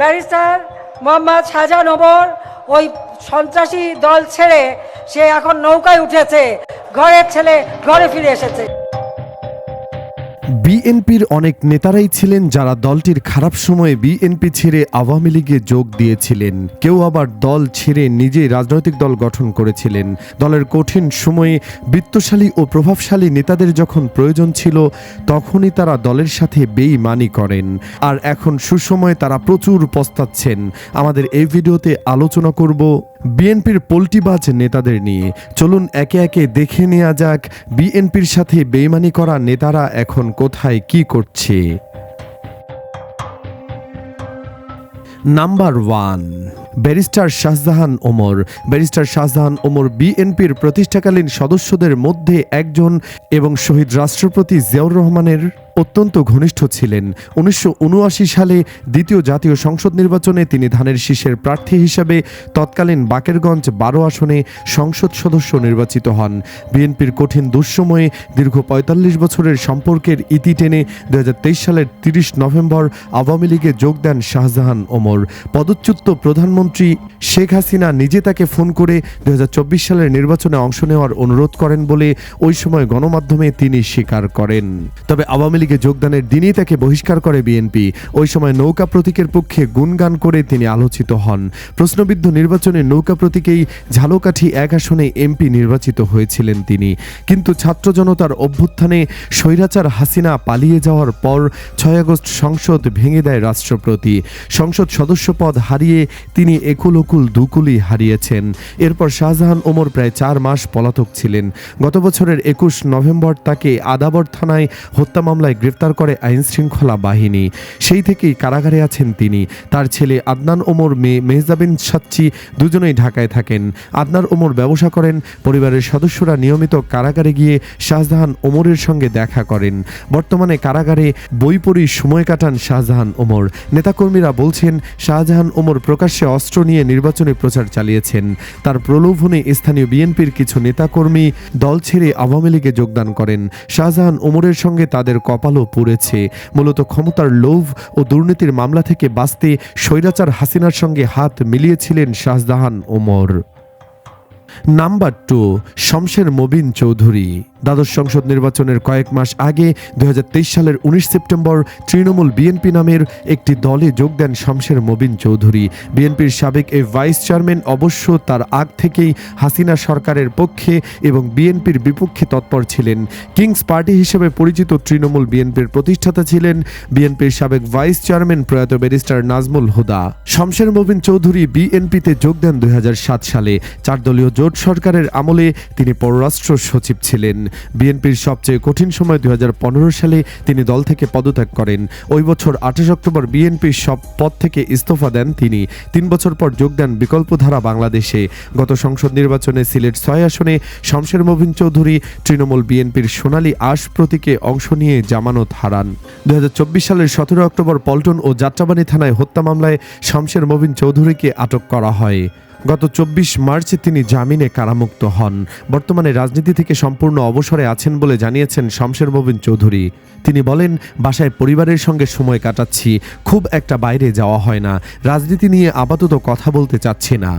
Barrister Mohammad Shahjahan Omar ওই সন্ত্রাসী দল ছেড়ে সে এখন নৌকায় উঠেছে। ঘরের ছেলে ঘরে ফিরে এসেছে। বিএনপির অনেক নেতারাই ছিলেন যারা দলটির খারাপ সময়ে বিএনপি ছেড়ে আওয়ামী লীগে যোগ দিয়েছিলেন। কেউ আবার দল ছেড়ে নিজেই রাজনৈতিক দল গঠন করেছিলেন। দলের কঠিন সময়ে বিত্তশালী ও প্রভাবশালী নেতাদের যখন প্রয়োজন ছিল, তখনই তারা দলের সাথে বেইমানি করেন। আর এখন সুসময়ে তারা প্রচুর পস্তাচ্ছেন। আমাদের এই ভিডিওতে আলোচনা করব বিএনপির পোল্টিবাজ নেতাদের নিয়ে। চলুন একে একে দেখে নেওয়া যাক, বিএনপির সাথে বেইমানি করা নেতারা এখন কোথায় কি করছে? Number one barrister Shahjahan Omar barrister Shahjahan Omar বিএনপির প্রতিষ্ঠাকালীন সদস্যদের মধ্যে একজন এবং শহীদ রাষ্ট্রপতি জিয়াউর রহমানের অত্যন্ত ঘনিষ্ঠ ছিলেন। উনিশশো উনআশি সালে দ্বিতীয় জাতীয় সংসদ নির্বাচনে তিনি ধানের শীষের প্রার্থী হিসাবে তৎকালীন বাকেরগঞ্জ বারো আসনে সংসদ সদস্য নির্বাচিত হন। বিএনপির কঠিন দুঃসময়ে দীর্ঘ পঁয়তাল্লিশ বছরের সম্পর্কের ইতি টেনে দুই হাজার তেইশ সালের তিরিশ নভেম্বর আওয়ামী লীগে যোগ দেন শাহজাহান ওমর। পদচ্যুত প্রধানমন্ত্রী শেখ হাসিনা নিজে তাকে ফোন করে দু হাজার চব্বিশ সালের নির্বাচনে অংশ নেওয়ার অনুরোধ করেন বলে ওই সময় গণমাধ্যমে তিনি স্বীকার করেন। তবে আওয়ামী লীগে যোগদানের দিনই তাকে বহিষ্কার করে বিএনপি। ওই সময় নৌকা প্রতীকের পক্ষে গুণগান করে তিনি আলোচিত হন। প্রশ্নবিদ্ধ নির্বাচনে নৌকা প্রতীকেই ঝালকাঠি এক আসনে এমপি নির্বাচিত হয়েছিলেন তিনি। কিন্তু ছাত্র জনতার অভ্যুত্থানে স্বৈরাচার হাসিনা পালিয়ে যাওয়ার পর ছয় আগস্ট সংসদ ভেঙে দেয় রাষ্ট্রপতি। সংসদ সদস্য পদ হারিয়ে তিনি একুল ওকুল দুকুলি হারিয়েছেন। এরপর শাহজাহান ওমর প্রায় চার মাস পলাতক ছিলেন। গত বছরের একুশ নভেম্বর তাকে আদাবর থানায় হত্যা মামলায় গ্রেফতার করে আইন শৃঙ্খলা বাহিনী। সেই থেকেই কারাগারে আছেন তিনি। তার ছেলে আদনান ওমর, মেয়ে মেহজাবিন সাচ্চি দুজনেই ঢাকায় থাকেন। আদনান ওমর ব্যবসা করেন, পরিবারের সদস্যরা নিয়মিত কারাগারে গিয়ে শাহজাহান ওমরের সঙ্গে দেখা করেন। বর্তমানে কারাগারে বই পড়ি সময় কাটান শাহজাহান ওমর। নেতাকর্মীরা বলছেন, শাহজাহান ওমর প্রকাশ্যে অস্ত্র নিয়ে নির্বাচনী প্রচার চালিয়েছেন। তার প্রলোভনে স্থানীয় বিএনপির কিছু নেতাকর্মী দল ছেড়ে আওয়ামী লীগে যোগদান করেন। শাহজাহান ওমরের সঙ্গে তাদের কপালও পড়েছে। মূলত ক্ষমতার লোভ ও দুর্নীতির মামলা থেকে বাঁচতে স্বৈরাচার হাসিনার সঙ্গে হাত মিলিয়েছিলেন Shahjahan Omar. Number two Shamsher Mobin Chowdhury. দ্বাদশ সংসদ নির্বাচনের কয়েক মাস আগে দু হাজার তেইশ সালের উনিশ সেপ্টেম্বর তৃণমূল বিএনপি নামের একটি দলে যোগ দেন শমশের মবিন চৌধুরী। বিএনপির সাবেক এই ভাইস চেয়ারম্যান অবশ্য তার আগ থেকেই হাসিনা সরকারের পক্ষে এবং বিএনপির বিপক্ষে তৎপর ছিলেন। কিংস পার্টি হিসেবে পরিচিত তৃণমূল বিএনপির প্রতিষ্ঠাতা ছিলেন বিএনপির সাবেক ভাইস চেয়ারম্যান প্রয়াত ব্যারিস্টার নাজমুল হুদা। শমশের মবিন চৌধুরী বিএনপিতে যোগ দেন দু হাজার সাত সালে। চার দলীয় জোট সরকারের আমলে তিনি পররাষ্ট্র সচিব ছিলেন। বিএনপির সবচেয়ে কঠিন সময় দু হাজার পনেরো সালে তিনি দল থেকে পদত্যাগ করেন। ওই বছর আঠাশ অক্টোবর বিএনপির সব পদ থেকে ইস্তফা দেন তিনি। তিন বছর পর যোগ দেন বিকল্পধারা বাংলাদেশে। গত সংসদ নির্বাচনে সিলেট ছয় আসনে শমশের মবিন চৌধুরী, তৃণমূল বিএনপির সোনালী আশ প্রতীকে অংশ নিয়ে জামানত হারান। দুই হাজার চব্বিশ সালের সতেরো অক্টোবর পল্টন ও যাত্রাবাড়ি থানায় হত্যা মামলায় শমশের মবিন চৌধুরীকে আটক করা হয়। গত চব্বিশ মার্চে তিনি জামিনে কারামুক্ত হন। বর্তমানে রাজনীতি থেকে সম্পূর্ণ অবসরে আছেন বলে জানিয়েছেন শমশের মবিন চৌধুরী। তিনি বলেন, বাসায় পরিবারের সঙ্গে সময় কাটাচ্ছি, খুব একটা বাইরে যাওয়া হয় না, রাজনীতি নিয়ে আপাতত কথা বলতে চাচ্ছি না।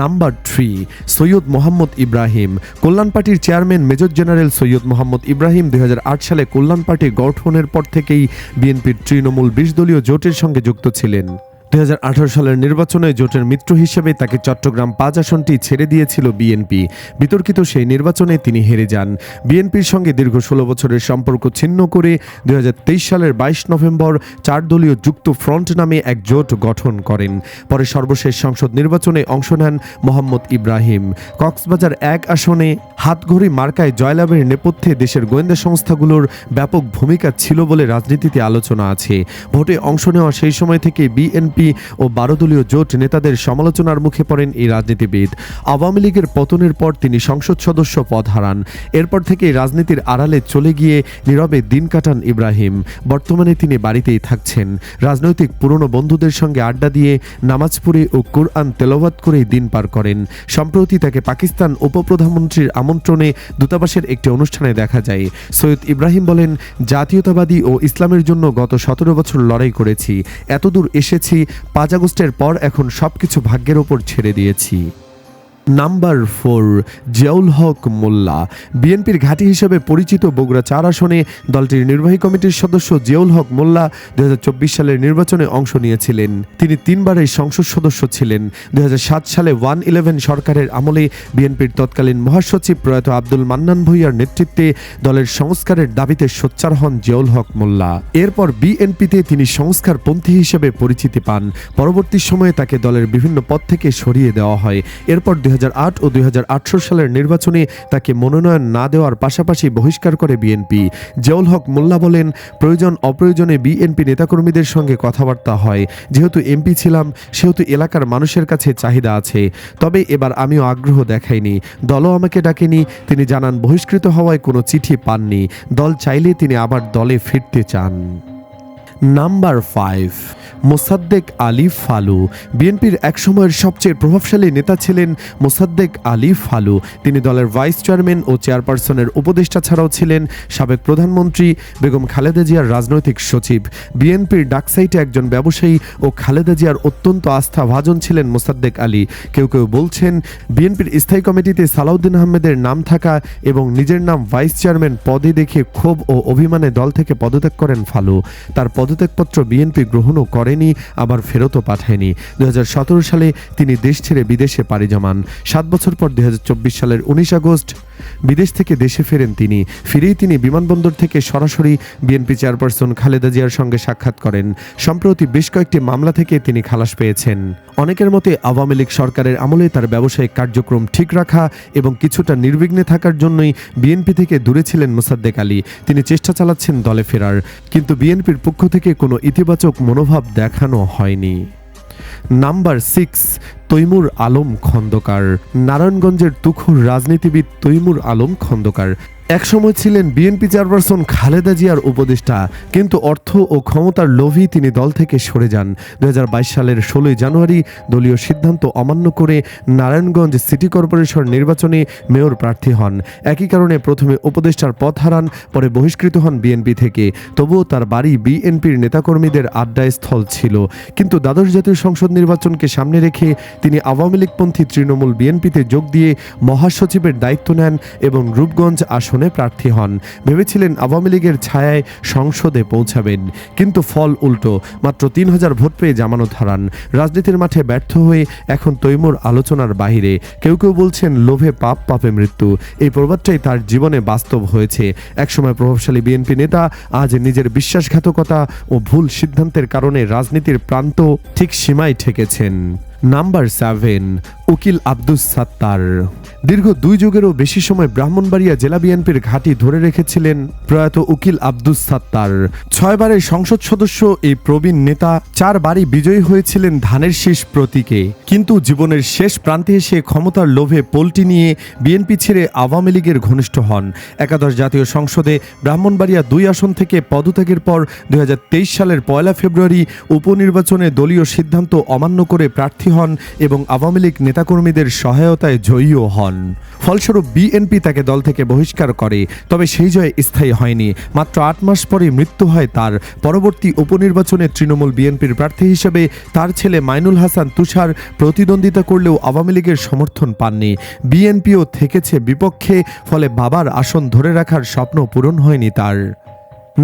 Number three, Syed Mohammad Ibrahim. কল্যাণ পার্টির chairman major general Syed Mohammad Ibrahim দু হাজার আট সালে কল্যাণ পার্টি গঠনের পর থেকেই বিএনপির তৃণমূল বিশ দলীয় জোটের সঙ্গে যুক্ত ছিলেন। দুই হাজার আঠারো সালের নির্বাচনে জোটের মিত্র হিসেবে তাকে চট্টগ্রাম পাঁচ আসনটি ছেড়ে দিয়েছিল বিএনপি। বিতর্কিত সেই নির্বাচনে তিনি হেরে যান। বিএনপির সঙ্গে দীর্ঘ ষোলো বছরের সম্পর্ক ছিন্ন করে দু হাজার তেইশ সালের বাইশ নভেম্বর চার দলীয় যুক্ত ফ্রন্ট নামে এক জোট গঠন করেন। পরে সর্বশেষ সংসদ নির্বাচনে অংশ নেন মোহাম্মদ ইব্রাহিম। কক্সবাজার এক আসনে হাতঘড়ি মার্কায় জয়লাভের নেপথ্যে দেশের গোয়েন্দা সংস্থাগুলোর ব্যাপক ভূমিকা ছিল বলে রাজনীতিতে আলোচনা আছে। ভোটে অংশ নেওয়া সেই সময় থেকে বিএনপি ও বারোদলীয় জোট নেতাদের সমালোচনার মুখে পড়েন এই রাজনীতিবিদ। আওয়ামী লীগের পতনের পর তিনি সংসদ সদস্য পদ হারান। এরপর থেকে রাজনীতির আড়ালে চলে গিয়ে নীরবে দিন কাটান ইব্রাহিম। বর্তমানে তিনি বাড়িতেই থাকছেন। রাজনৈতিক পুরনো বন্ধুদের সঙ্গে আড্ডা দিয়ে নামাজ পড়ে ও কোরআন তেলাওয়াত করেই দিন পার করেন। সম্প্রতি তাকে পাকিস্তান উপপ্রধানমন্ত্রীর আমন্ত্রণে দূতাবাসের একটি অনুষ্ঠানে দেখা যায়। সৈয়দ ইব্রাহিম বলেন, জাতীয়তাবাদী ও ইসলামের জন্য গত সতেরো বছর লড়াই করেছি। এতদূর এসেছি পাঁচ আগস্টের পর এখন সবকিছু ভাগ্যের ওপর ছেড়ে দিয়েছি। Number four, Ziaul Haque Molla. বিএনপির ঘাঁটি হিসেবে পরিচিত বগুড়া চার আসনে দলটির নির্বাহী কমিটির সদস্য জিয়াউল হক মোল্লা দু হাজার চব্বিশ সালের নির্বাচনে অংশ নিয়েছিলেন। তিনি তিনবারের সংসদ সদস্য ছিলেন। দু হাজার সাত সালে ওয়ান ইলেভেন সরকারের আমলে বিএনপির তৎকালীন মহাসচিব প্রয়াত আব্দুল মান্নান ভূঁইয়ার নেতৃত্বে দলের সংস্কারের দাবিতে সোচ্চার হন জিয়াউল হক মোল্লা। এরপর বিএনপিতে তিনি সংস্কারপন্থী হিসেবে পরিচিতি পান। পরবর্তী সময়ে তাকে দলের বিভিন্ন পদ থেকে সরিয়ে দেওয়া হয়। এরপর দুই ও দুই সালের নির্বাচনে তাকে মনোনয়ন না দেওয়ার পাশাপাশি বহিষ্কার করে বিএনপি জিয়াউল হক মোল্লা বলেন, প্রয়োজন অপ্রয়োজনে বিএনপি নেতাকর্মীদের সঙ্গে কথাবার্তা হয়। যেহেতু এমপি ছিলাম, সেহেতু এলাকার মানুষের কাছে চাহিদা আছে। তবে এবার আমিও আগ্রহ দেখাইনি। দলও আমাকে ডাকেনি। তিনি জানান, বহিষ্কৃত হওয়ায় কোনো চিঠি পাননি। দল চাইলে তিনি আবার দলে ফিরতে চান। Number five Mosaddek Ali Falu. বিএনপির একসময়ের সবচেয়ে প্রভাবশালী নেতা ছিলেন মোসাদ্দেক আলী ফালু। তিনি দলের ভাইস চেয়ারম্যান ও চেয়ারপারসনের উপদেষ্টা ছাড়াও ছিলেন সাবেক প্রধানমন্ত্রী বেগম খালেদা জিয়ার রাজনৈতিক সচিব। বিএনপির ডাকসাইটে একজন ব্যবসায়ী ও খালেদা জিয়ার অত্যন্ত আস্থা ভাজন ছিলেন মোসাদ্দেক আলী। কেউ কেউ বলছেন, বিএনপির স্থায়ী কমিটিতে সালাউদ্দিন আহমেদের নাম থাকা এবং নিজের নাম ভাইস চেয়ারম্যান পদে দেখে ক্ষোভ ও অভিমানে দল থেকে পদত্যাগ করেন ফালু। তার পদত্যাগপত্র বিএনপি গ্রহণও করেনি, আবার ফেরতও পাঠায়নি। দুই হাজার সতেরো সালে তিনি দেশ ছেড়ে বিদেশে পাড়ি জমান। সাত বছর পর দু হাজার চব্বিশ সালের উনিশ আগস্ট বিদেশ থেকে দেশে ফেরেন তিনি। ফিরেই তিনি বিমানবন্দর থেকে সরাসরি বিএনপি চেয়ারপারসন খালেদা জিয়ার সঙ্গে সাক্ষাৎ করেন। সম্প্রতি বেশ কয়েকটি মামলা থেকে তিনি খালাস পেয়েছেন। অনেকের মতে আওয়ামী লীগ সরকারের আমলে তার ব্যবসায়িক কার্যক্রম ঠিক রাখা এবং কিছুটা নির্বিঘ্নে থাকার জন্যই বিএনপি থেকে দূরে ছিলেন মোসাদ্দেক আলী। তিনি চেষ্টা চালাচ্ছেন দলে ফেরার, কিন্তু বিএনপির পক্ষ থেকে কোনো ইতিবাচক মনোভাব দেখানো হয়নি। Number six Taimur Alam Khandaker. নারায়ণগঞ্জের তুখুর রাজনীতিবিদ তৈমুর আলম খন্দকার। একসময় ছিলেন বিএনপি চেয়ারপারসন খালেদা জিয়ার উপদেষ্টা, কিন্তু অর্থ ও ক্ষমতার লোভী তিনি দল থেকে সরে যান। দু হাজার বাইশ সালের ষোলোই জানুয়ারি দলীয় সিদ্ধান্ত অমান্য করে নারায়ণগঞ্জ সিটি কর্পোরেশন নির্বাচনে মেয়র প্রার্থী হন। একই কারণে প্রথমে উপদেষ্টার পথ হারান, পরে বহিষ্কৃত হন বিএনপি থেকে। তবুও তার বাড়ি বিএনপির নেতাকর্মীদের আড্ডাস্থল ছিল। কিন্তু দ্বাদশ জাতীয় সংসদ নির্বাচনকে সামনে রেখে তিনি আওয়ামী লীগপন্থী তৃণমূল বিএনপিতে যোগ দিয়ে মহাসচিবের দায়িত্ব নেন এবং রূপগঞ্জ আসনে প্রার্থী হন। ভেবেছিলেন আওয়ামী লীগের ছায়ায় সংসদে পৌঁছাবেন। কিন্তু ফল উল্টো, মাত্র তিন হাজার ভোট পেয়ে জামানত হারান। রাজনীতির মাঠে ব্যর্থ হয়ে এখন তৈমুর আলোচনার বাহিরে। কেউ কেউ বলছেন লোভে পাপ, পাপে মৃত্যু। এই প্রবাদটাই তার জীবনে বাস্তব হয়েছে। একসময় প্রভাবশালী বিএনপি নেতা আজ নিজের বিশ্বাসঘাতকতা ও ভুল সিদ্ধান্তের কারণে রাজনীতির প্রান্ত ঠিক সীমায় ঠেকেছেন। নাম্বার সেভেন, উকিল আব্দুস সাত্তার। দীর্ঘ দুই যুগেরও বেশি সময় ব্রাহ্মণবাড়িয়া জেলা বিএনপির ঘাঁটি ধরে রেখেছিলেন প্রয়াত উকিল আব্দুস সাত্তার। ছয়বারের সংসদ সদস্য এই প্রবীণ নেতা, চারবারই বিজয়ী হয়েছিলেন ধানের শীষ প্রতীকে। কিন্তু জীবনের শেষ প্রান্তে এসে ক্ষমতার লোভে পোলটি নিয়ে বিএনপি ছেড়ে আওয়ামী লীগের ঘনিষ্ঠ হন। একাদশ জাতীয় সংসদে ব্রাহ্মণবাড়িয়া দুই আসন থেকে পদত্যাগের পর দু হাজার তেইশ সালের পয়লা ফেব্রুয়ারি উপনির্বাচনে দলীয় সিদ্ধান্ত অমান্য করে প্রার্থী হন এবং আওয়ামী লীগ নেতাকর্মীদের সহায়তায় জয়ীও হন। ফলস্বরূপ বিএনপি তাকে দল থেকে বহিষ্কার করে, তবে সেই জয় স্থায়ী হয়নি। মাত্র আট মাস পরে মৃত্যু হয় তার। পরবর্তী উপনির্বাচনে তৃণমূল বিএনপির প্রার্থী হিসেবে তার ছেলে মাইনুল হাসান তুষার প্রতিদ্বন্দ্বিতা করলেও আওয়ামী লীগের সমর্থন পাননি। বিএনপিও থেকেছে বিপক্ষে, ফলে বাবার আসন ধরে রাখার স্বপ্ন পূরণ হয়নি তার।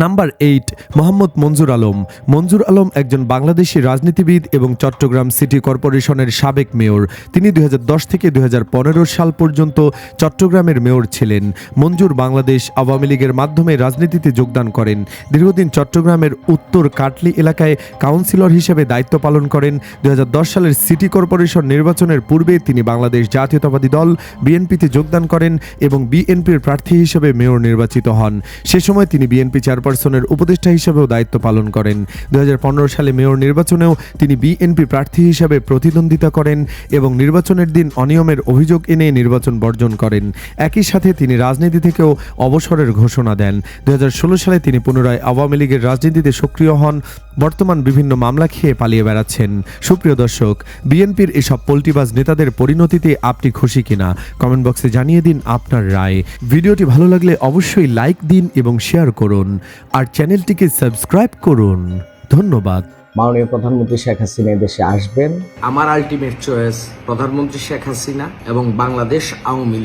নাম্বার এইট মোহাম্মদ মঞ্জুর আলম মঞ্জুর আলম একজন বাংলাদেশি রাজনীতিবিদ এবং চট্টগ্রাম সিটি কর্পোরেশনের সাবেক মেয়র। তিনি দুই হাজার দশ থেকে দুই হাজার পনেরো সাল পর্যন্ত চট্টগ্রামের মেয়র ছিলেন। মঞ্জুর বাংলাদেশ আওয়ামী লীগের মাধ্যমে রাজনীতিতে যোগদান করেন। দীর্ঘদিন চট্টগ্রামের উত্তর কাটলি এলাকায় কাউন্সিলর হিসেবে দায়িত্ব পালন করেন। দু হাজার দশ সালের সিটি কর্পোরেশন নির্বাচনের পূর্বে তিনি বাংলাদেশ জাতীয়তাবাদী দল, বিএনপিতে যোগদান করেন এবং বিএনপির প্রার্থী হিসেবে মেয়র নির্বাচিত হন। সে সময় তিনি বিএনপি চেয়ারপারসনের উপদেষ্টা হিসেবেও দায়িত্ব পালন করেন। দু হাজার পনেরো সালে মেয়র নির্বাচনেও তিনি বিএনপি প্রার্থী হিসেবে প্রতিদ্বন্দ্বিতা করেন এবং নির্বাচনের দিন অনিয়মের অভিযোগ এনে নির্বাচন বর্জন করেন। একই সাথে তিনি রাজনীতি থেকেও অবসরের ঘোষণা দেন। দু হাজার ষোলো সালে তিনি পুনরায় আওয়ামী লীগের রাজনীতিতে সক্রিয় হন। বর্তমান বিভিন্ন মামলা খেয়ে পালিয়ে বেড়াচ্ছেন। সুপ্রিয় দর্শক, বিএনপির এসব পোল্টিবাজ নেতাদের পরিণতিতে আপনি খুশি কিনা? কমেন্ট বক্সে জানিয়ে দিন আপনার রায়। ভিডিওটি ভালো লাগলে অবশ্যই লাইক দিন এবং শেয়ার করুন। আর চ্যানেলটিকে সাবস্ক্রাইব করুন। ধন্যবাদ। মাননীয় প্রধানমন্ত্রী শেখ হাসিনা দেশে আসবেন। আমার আলটিমেট চয়েস প্রধানমন্ত্রী শেখ হাসিনা এবং বাংলাদেশ আওয়ামী লীগ।